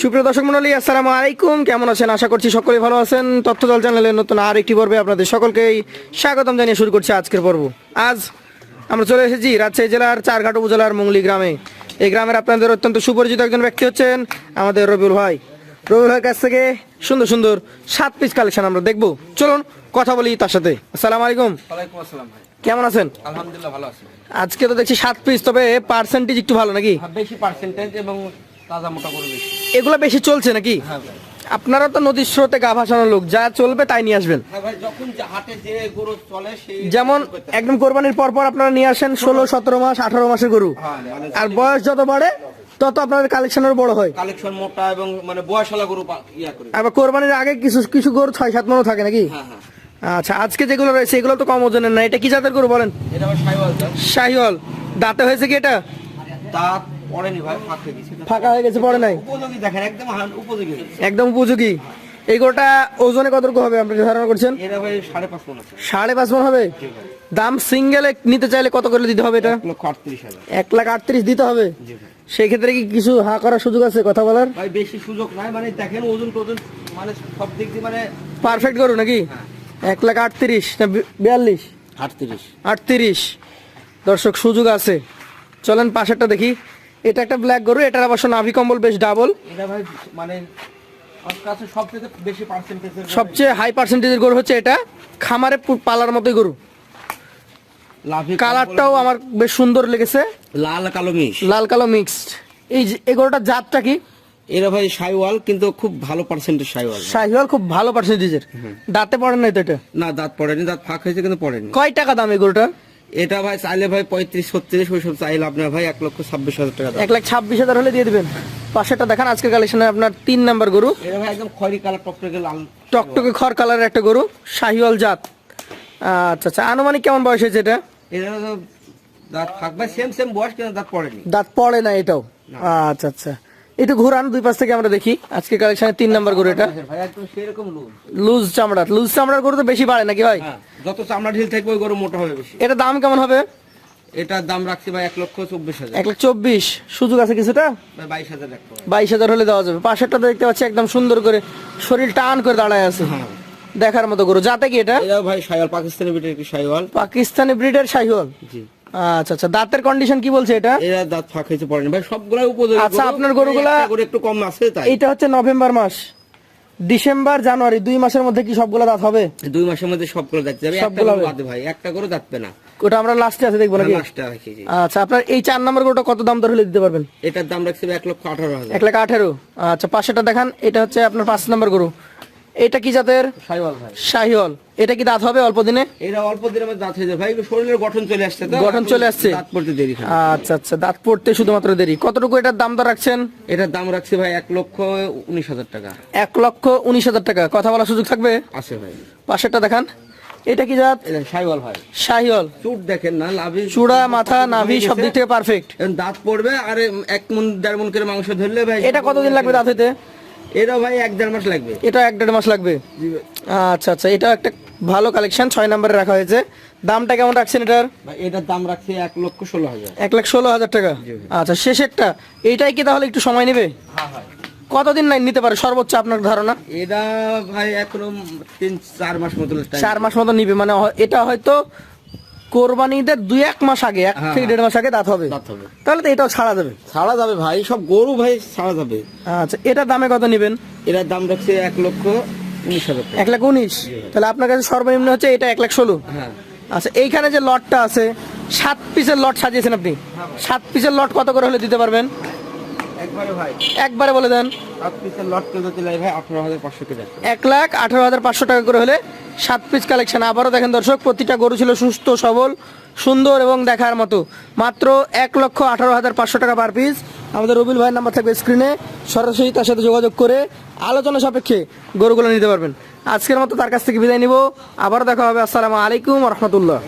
সুপ্রিয় দর্শক মন্ডলী আসসালামু আলাইকুম। কেমন আছেন? আশা করছি সকলেই ভালো আছেন। তথ্য দল চ্যানেলের নতুন আর একটি পর্বে আপনাদের সকলকেই স্বাগতম জানিয়ে শুরু করছি আজকের পর্ব। আজ আমরা চলে এসেছি রাজশাহী জেলার চারঘাট উপজেলার মুঙ্গলি গ্রামে। এই গ্রামের আপনাদের অত্যন্ত সুপরিচিত একজন ব্যক্তি হচ্ছেন আমাদের রবিউল ভাই। রবিউল ভাইয়ের কাছ থেকে সুন্দর সুন্দর সাত পিস কালেকশন আমরা দেখব। চলুন কথা বলি তার সাথে। আসসালামু আলাইকুম। ওয়ালাইকুম আসসালাম ভাই। কেমন আছেন? আলহামদুলিল্লাহ ভালো আছি। আজকে তো দেখছি সাত পিস তবে পার্সেন্টেজ একটু ভালো নাকি? হ্যাঁ, বেশি পার্সেন্টেজ এবং তাজা মোটা করে বেশি। এগুলো বেশি চলছে নাকি? হ্যাঁ ভাই। আপনারা তো নদীর স্রোতে গা ভাসানো লোক যা চলবে তাই নিয়ে আসবেন। হ্যাঁ যেমন একদম কোরবানির পর পর আপনারা নিয়ে আসেন ষোলো সতেরো মাস আঠারো মাসের গরু। হ্যাঁ মানে আর বয়স যত বাড়ে তত আপনাদের কালেকশনের বড় হয়। কালেকশন মোটা এবং মানে বয়সালা গরু ইয়া করে। আবার কোরবানির আগে কিছু কিছু গরু ছয় সাত মনও থাকে নাকি? হ্যাঁ হ্যাঁ। আচ্ছা আজকে যেগুলো রয়েছে এগুলো তো কম ওজনের না। এটা কি জাতের গরু বলেন? শাহিওয়াল। দাঁতে হয়েছে কি এটা? দাঁত পড়েনি ভাই ফাঁক গেছে। ফাঁকা হয়ে গেছে পড়ে নাই? উপযোগী দেখেন একদম উপযোগী একদম উপযোগী। এই গরুটা ওজনে কতটুকু হবে আপনি ধারণা করছেন? সাড়ে পাঁচ মন হবে? দাম সিঙ্গেলে নিতে চাইলে কত করে দিতে হবে এটা? এক লাখ আটত্রিশ দিতে হবে? জি ভাই। সেই ক্ষেত্রে কি কিছু হা করার সুযোগ আছে কথা বলার? বেশি সুযোগ নাই মানে দেখেন ওজন টোজন মানে সব দিক দিয়ে মানে পারফেক্ট করু নাকি? এক লাখ আটত্রিশ না বিয়াল্লিশ? আটত্রিশ। আটত্রিশ। দর্শক সুযোগ আছে। চলেন পাশেরটা দেখি। এটা একটা ব্ল্যাক গরু এটার অবশ্য নাভি কম্বল বেশ ডাবল এটা ভাই মানে সবচেয়ে বেশি পার্সেন্টেজের সবচেয়ে হাই পার্সেন্টেজের গরু হচ্ছে এটা। খামারে পালার মতোই গরু। কালারটাও আমার বেশ সুন্দর লেগেছে। লাল কালো মিক্স লাল কালো মিক্সড এই যে এই গরুটার জাতটা কি? এরা ভাই সাইওয়াল কিন্তু খুব ভালো পার্সেন্টেজ সাইওয়াল। শাহিওয়াল খুব ভালো পার্সেন্টেজের দাঁতে পড়ে নাই তো এটা? না দাঁত পড়েনি দাঁত ফাঁক হয়েছে কিন্তু পড়েনি। কয় টাকা দাম এই গরুটার? এটা ভাই চাইলে ভাই পঁয়ত্রিশ ছত্রিশ ওইসব চাইলে আপনার ভাই এক লক্ষ ছাব্বিশ হাজার টাকা এক লাখ ছাব্বিশ হাজার হলে দিয়ে দিবেন। পাশেরটা দেখান আজকের কালেকশনে আপনার তিন নাম্বার গরু। এটা ভাই একদম খয়রি কালার টপটকে লাল। টকটকে খড় কালারের একটা গরু শাহিওয়াল জাত। আচ্ছা আচ্ছা আনুমানিক কেমন বয়স হয়েছে এটা? এটা দাঁত ভাই সেম সেম বয়স কিন্তু দাঁত পড়েনি। দাঁত পড়ে না এটাও? আচ্ছা আচ্ছা। একটু ঘুরান দুই পাশ থেকে আমরা দেখি। আজকে কালেকশনে তিন নাম্বার গরু এটা। ভাই লুজ চামড়া। লুজ চামড়ার গরু তো বেশি বাড়ে নাকি হয় হ্যাঁ যত চামড়া ঢিল থাকবে ওই গরু মোটা হবে বেশি। এটা দাম কেমন হবে? এটার দাম রাখছি ভাই এক লক্ষ চব্বিশ হাজার। এক লাখ চব্বিশ। সুযোগ আছে কিছুটা? বাইশ হাজার বাইশ হাজার হলে দেওয়া যাবে। পাশেরটা দেখতে পাচ্ছি একদম সুন্দর করে শরীর টান করে দাঁড়ায় আছে। দেখার মতো গরু। যাতে কি এটা? এটা ভাই সাইওয়াল পাকিস্তানি বিটের একটি সাইওয়াল পাকিস্তানি ব্রিডের শাহিওয়াল জি। আচ্ছা আচ্ছা। দাঁতের কন্ডিশন কি বলছে এটা? এরা দাঁত ফাঁক হয়েছে পড়েনি ভাই উপযোগী আচ্ছা, আপনার গরুগুলা- একটু কম আছে তাই। এইটা হচ্ছে নভেম্বর মাস। ডিসেম্বর জানুয়ারি দুই মাসের মধ্যে কি সবগুলো দাঁত হবে? দুই মাসের মধ্যে সবগুলো দেখতে যাবে। সবগুলো ভাই। একটা দেখবে না। ওটা আমরা লাস্টে আছে দেখব নাকি? লাস্টে রাখি আচ্ছা আপনার এই চার নম্বর গরুটা কত দাম হলে দিতে পারবেন? এটার দাম রাখছি এক লক্ষ আঠারো হাজার। এক লাখ আঠেরো। আচ্ছা পাশেটা দেখান। এটা হচ্ছে আপনার পাঁচ নম্বর গরু। এটা কি জাতের? ভাই। শাহিওয়াল। এটা কি দাঁত হবে অল্প দিনে? এরা অল্প দিনের মধ্যে দাঁত হয়ে যাবে। ভাই শরীরের গঠন চলে আসছে তো। গঠন চলে আসছে? দাঁত পড়তে দেরি আচ্ছা আচ্ছা দাঁত পড়তে শুধুমাত্র দেরি। কতটুকু এটার দাম দর রাখছেন? এটার দাম রাখছি ভাই এক লক্ষ উনিশ হাজার টাকা। এক লক্ষ উনিশ হাজার টাকা। কথা বলার সুযোগ থাকবে? আছে ভাই। পাশেরটা দেখান। এটা কি জাত? এটা সাইওয়াল ভাই। শাহিওয়াল। চুট দেখেন না লাভি চূড়া মাথা নাভি সব দিক থেকে পারফেক্ট দাঁত পড়বে আর এক মন দেড় মন করে মাংস ধরলে ভাই এটা কতদিন লাগবে দাঁত হইতে? এটা ভাই এক দেড় মাস লাগবে। এটা এক দেড় মাস লাগবে? আচ্ছা আচ্ছা এটা একটা ভালো কালেকশন ছয় নম্বরে রাখা হয়েছে। দামটা কেমন রাখছেন এটার? এটার দাম রাখছি এক লক্ষ ষোলো হাজার। এক লাখ ষোলো হাজার টাকা? আচ্ছা শেষেরটা এইটাই কি তাহলে একটু সময় নেবে? হ্যাঁ কতদিন নাই নিতে পারে সর্বোচ্চ আপনার ধারণা? এটা ভাই এখনও তিন চার মাস মতো চার মাস মতো নিবে মানে হয়- এটা হয়তো কোরবানিদের দুই এক মাস আগে এক হ্যাঁ, থেকে দেড় মাস আগে দাঁত হবে। দাঁত হবে। তাহলে তো এটাও ছাড়া যাবে। ছাড়া যাবে ভাই সব গরু ভাই ছাড়া যাবে। আচ্ছা এটা দামে কত নেবেন? এটার দাম রাখছে এক লক্ষ উনিশ হাজার এক লাখ উনিশ? তাহলে আপনার কাছে সর্বনিম্ন হচ্ছে এটা এক লাখ ষোলো। হ্যাঁ। আচ্ছা এইখানে যে লটটা আছে সাত পিসের লট সাজিয়েছেন আপনি। সাত পিসের লট কত করে হলে দিতে পারবেন? একবারে বলে দেন। এক লাখ আঠারো হাজার পাঁচশো টাকা করে হলে সাত পিস কালেকশন আবারও দেখেন দর্শক প্রতিটা গরু ছিল সুস্থ সবল সুন্দর এবং দেখার মতো। মাত্র এক লক্ষ আঠারো হাজার পাঁচশো টাকা পার পিস আমাদের রবিল ভাইয়ের নাম্বার থাকবে স্ক্রিনে সরাসরি তার সাথে যোগাযোগ করে আলোচনা সাপেক্ষে গরুগুলো নিতে পারবেন। আজকের মতো তার কাছ থেকে বিদায় নিব। আবারও দেখা হবে। আসসালামু আলাইকুম রহমতুল্লাহ।